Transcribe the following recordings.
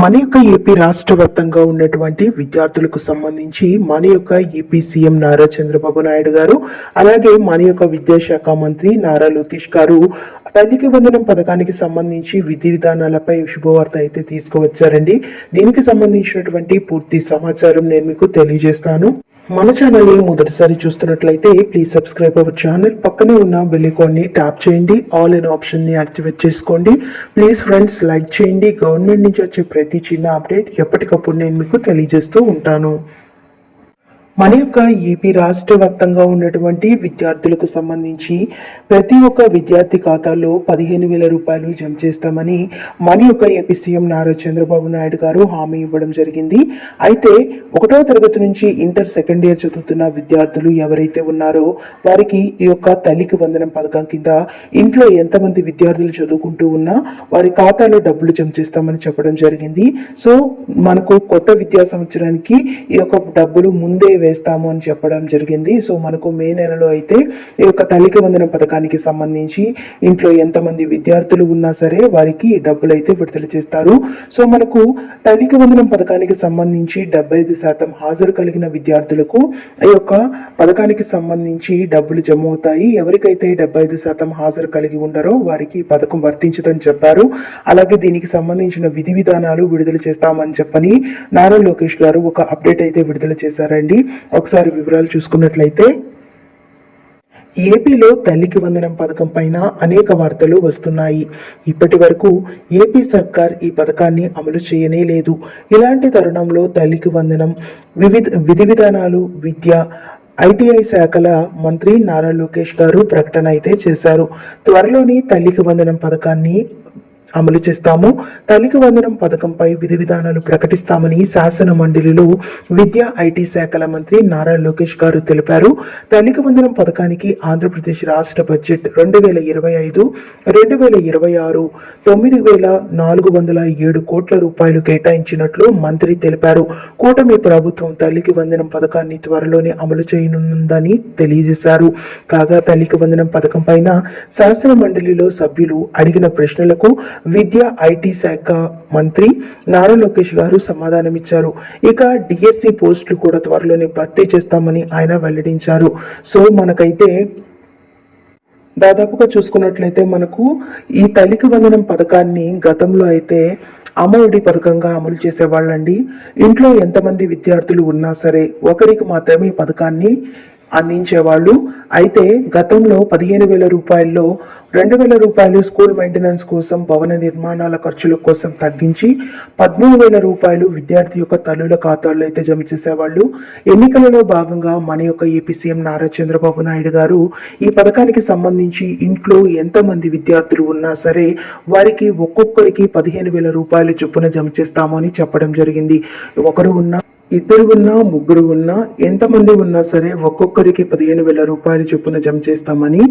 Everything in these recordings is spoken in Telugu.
మన యొక్క ఏపీ రాష్ట్ర వ్యాప్తంగా ఉన్నటువంటి విద్యార్థులకు సంబంధించి మన యొక్క ఏపీ సీఎం నారా చంద్రబాబు నాయుడు గారు అలాగే మన యొక్క విద్యాశాఖ మంత్రి నారా లోకేష్ గారు తల్లికి వందనం పథకానికి సంబంధించి విధి విధానాలపై శుభవార్త అయితే తీసుకువచ్చారండి. దీనికి సంబంధించినటువంటి పూర్తి సమాచారం నేను మీకు తెలియజేస్తాను. మన ఛానల్ని మొదటిసారి చూస్తున్నట్లయితే ప్లీజ్ సబ్స్క్రైబ్ అవర్ ఛానల్ పక్కనే ఉన్న బెల్లికాన్ని ట్యాప్ చేయండి. ఆల్ ఇన్ ఆప్షన్ని యాక్టివేట్ చేసుకోండి. ప్లీజ్ ఫ్రెండ్స్ లైక్ చేయండి. గవర్నమెంట్ నుంచి వచ్చే ప్రతి చిన్న అప్డేట్ ఎప్పటికప్పుడు నేను మీకు తెలియజేస్తూ ఉంటాను. మన యొక్క ఏపీ రాష్ట్ర వ్యాప్తంగా ఉన్నటువంటి విద్యార్థులకు సంబంధించి ప్రతి ఒక్క విద్యార్థి ఖాతాలో పదిహేను వేల రూపాయలు జమ చేస్తామని మన యొక్క ఏపీ సీఎం నారా చంద్రబాబు నాయుడు గారు హామీ ఇవ్వడం జరిగింది. అయితే ఒకటవ తరగతి నుంచి ఇంటర్ సెకండ్ ఇయర్ చదువుతున్న విద్యార్థులు ఎవరైతే ఉన్నారో వారికి ఈ యొక్క తల్లికి వందనం పథకం కింద ఇంట్లో ఎంతమంది విద్యార్థులు చదువుకుంటూ ఉన్నా వారి ఖాతాలో డబ్బులు జమ చేస్తామని చెప్పడం జరిగింది. సో మనకు కొత్త విద్యా సంవత్సరానికి ఈ యొక్క డబ్బులు ముందే వేస్తాము అని చెప్పడం జరిగింది. సో మనకు మే నెలలో అయితే ఈ యొక్క తల్లికి వందన పథకానికి సంబంధించి ఇంట్లో ఎంతమంది విద్యార్థులు ఉన్నా సరే వారికి డబ్బులు అయితే విడుదల చేస్తారు. సో మనకు తల్లికి వందనం పథకానికి సంబంధించి డెబ్బై ఐదు శాతం హాజరు కలిగిన విద్యార్థులకు ఈ యొక్క పథకానికి సంబంధించి డబ్బులు జమ అవుతాయి. ఎవరికైతే డెబ్బై ఐదు శాతం హాజరు కలిగి ఉండరో వారికి పథకం వర్తించదని చెప్పారు. అలాగే దీనికి సంబంధించిన విధి విధానాలు విడుదల చేస్తామని చెప్పని నారా లోకేష్ గారు ఒక అప్డేట్ అయితే విడుదల చేశారండి. ఒకసారి వివరాలు చూసుకున్నట్లయితే ఏపీలో తల్లికి వందనం పథకం పైన అనేక వార్తలు వస్తున్నాయి. ఇప్పటి వరకు ఏపీ సర్కార్ ఈ పథకాన్ని అమలు చేయనే లేదు. ఇలాంటి తరుణంలో తల్లికి వందనం వివిధ విధి విధానాలు విద్య ఐటీఐ శాఖల మంత్రి నారా లోకేష్ గారు ప్రకటన అయితే చేశారు. త్వరలోని తల్లికి వందనం పథకాన్ని అమలు చేస్తాము. తల్లికి వందనం పథకంపై విధి విధానాలు ప్రకటిస్తామని శాసన మండలిలో విద్యా ఐటీ శాఖల మంత్రి నారా లోకేష్ గారు తెలిపారు. తల్లికి వందనం పథకానికి ఆంధ్రప్రదేశ్ రాష్ట్ర బడ్జెట్ రెండు వేల ఇరవై ఐదు రెండు వేల ఇరవై ఆరు తొమ్మిది వేల నాలుగు వందల ఏడు కోట్ల రూపాయలు కేటాయించినట్లు మంత్రి తెలిపారు. కూటమి ప్రభుత్వం తల్లికి వందనం పథకాన్ని త్వరలోనే అమలు చేయనుందని తెలియజేశారు. కాగా తల్లికి వందనం పథకం పైన శాసన మండలిలో సభ్యులు అడిగిన ప్రశ్నలకు విద్యా ఐటీ శాఖ మంత్రి నారా లోకేష్ గారు సమాధానం ఇచ్చారు. ఇక డిఎస్సి పోస్టులు కూడా త్వరలోనే భర్తీ చేస్తామని ఆయన వెల్లడించారు. సో మనకైతే దాదాపుగా చూసుకున్నట్లయితే మనకు ఈ తల్లికి వందనం పథకాన్ని గతంలో అయితే అమ్మఒడి పథకంగా అమలు చేసేవాళ్ళండి. ఇంట్లో ఎంతమంది విద్యార్థులు ఉన్నా సరే ఒకరికి మాత్రమే ఈ పథకాన్ని అందించేవాళ్ళు. అయితే గతంలో పదిహేను వేల రూపాయల్లో రెండు వేల రూపాయలు స్కూల్ మెయింటెనెన్స్ కోసం భవన నిర్మాణాల ఖర్చుల కోసం తగ్గించి పదమూడు వేల రూపాయలు విద్యార్థి యొక్క తల్లుల ఖాతాల్లో అయితే జమ చేసేవాళ్ళు. ఎన్నికలలో భాగంగా మన యొక్క ఏపీ సీఎం నారా చంద్రబాబు నాయుడు గారు ఈ పథకానికి సంబంధించి ఇంట్లో ఎంతమంది విద్యార్థులు ఉన్నా సరే వారికి ఒక్కొక్కరికి పదిహేను వేల రూపాయలు చొప్పున జమ చేస్తామని చెప్పడం జరిగింది. ఒకరు ఉన్నా ఇద్దరు ఉన్నా ముగ్గురు ఉన్నా ఎంతమంది ఉన్నా సరే ఒక్కొక్కరికి పదిహేను వేల రూపాయలు చొప్పున జమ చేస్తామని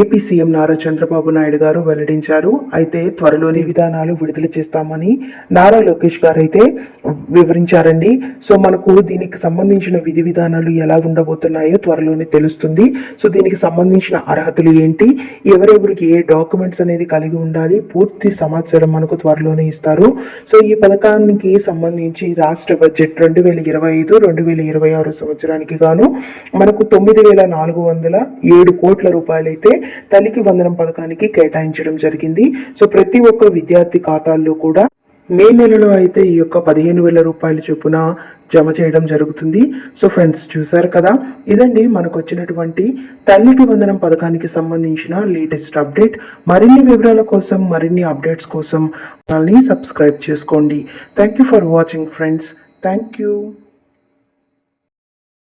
ఏపీ సీఎం నారా చంద్రబాబు నాయుడు గారు వెల్లడించారు. అయితే త్వరలోని విధానాలు విడుదల చేస్తామని నారా లోకేష్ గారు అయితే వివరించారండి. సో మనకు దీనికి సంబంధించిన విధి విధానాలు ఎలా ఉండబోతున్నాయో త్వరలోనే తెలుస్తుంది. సో దీనికి సంబంధించిన అర్హతలు ఏంటి? ఎవరెవరికి ఏ డాక్యుమెంట్స్ అనేది కలిగి ఉండాలి? పూర్తి సమాచారం మనకు త్వరలోనే ఇస్తారు. సో ఈ పథకానికి సంబంధించి రాష్ట్ర బడ్జెట్ రెండు వేల ఇరవై ఐదు రెండు వేల ఇరవై ఆరు సంవత్సరానికి గాను మనకు తొమ్మిది వేల నాలుగు వందల ఏడు కోట్ల రూపాయలైతే తల్లికి వందనం పథకానికి కేటాయించడం జరిగింది. సో ప్రతి ఒక్క విద్యార్థి ఖాతాల్లో కూడా మే నెలలో అయితే ఈ యొక్క పదిహేను వేల రూపాయల చొప్పున జమ చేయడం జరుగుతుంది. సో ఫ్రెండ్స్ చూసారు కదా? ఇదండి మనకు వచ్చినటువంటి తల్లికి వందనం పథకానికి సంబంధించిన లేటెస్ట్ అప్డేట్. మరిన్ని వివరాల కోసం మరిన్ని అప్డేట్స్ కోసం ఛానల్ని సబ్స్క్రైబ్ చేసుకోండి. Thank you for watching friends thank you